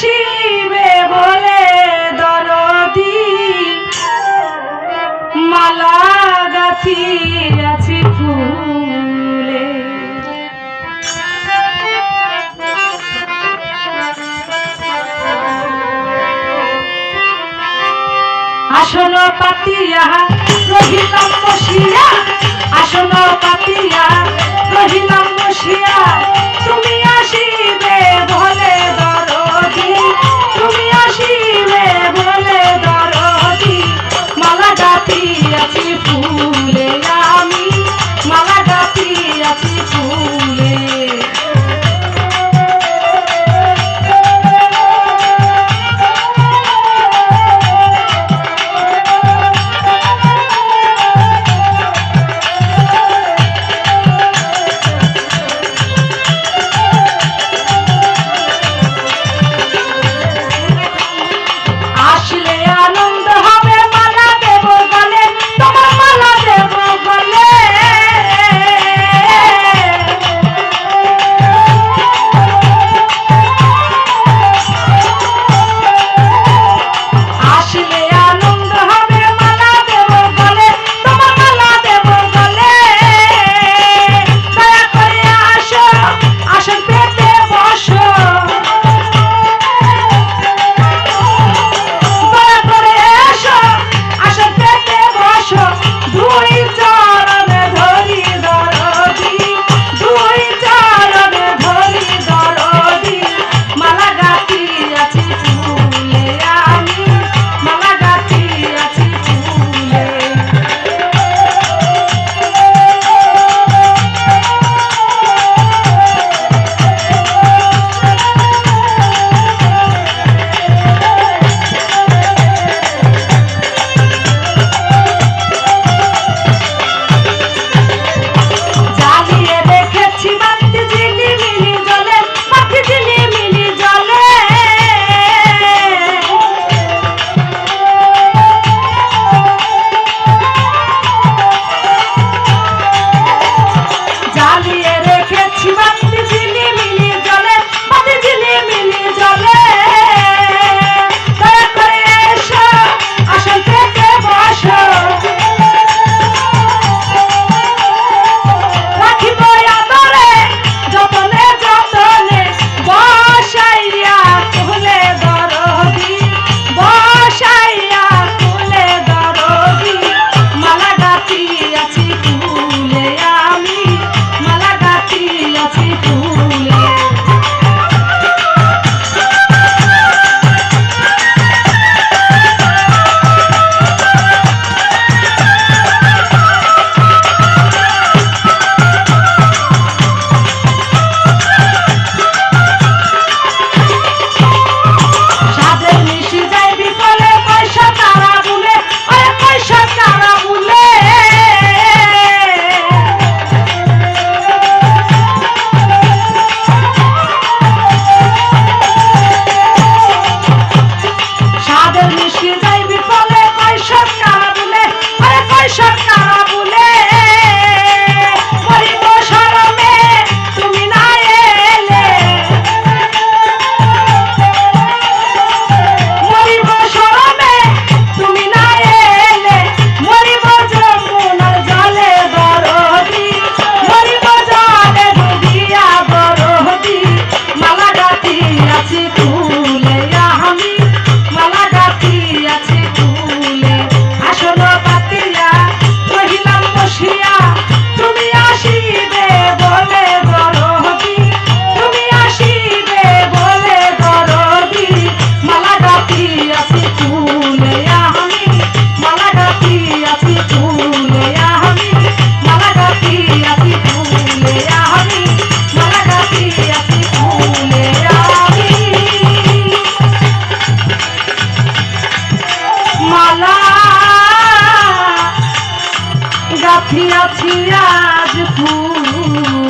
আসিবে বলে দরদি। মালা গাছি আছে ফুলে। আসন পাতিয়া, রহিলাম বসিয়া। আসন পাতিয়া, রহিলাম বসিয়া। Oh. সাথী আছি আজ ফুলে।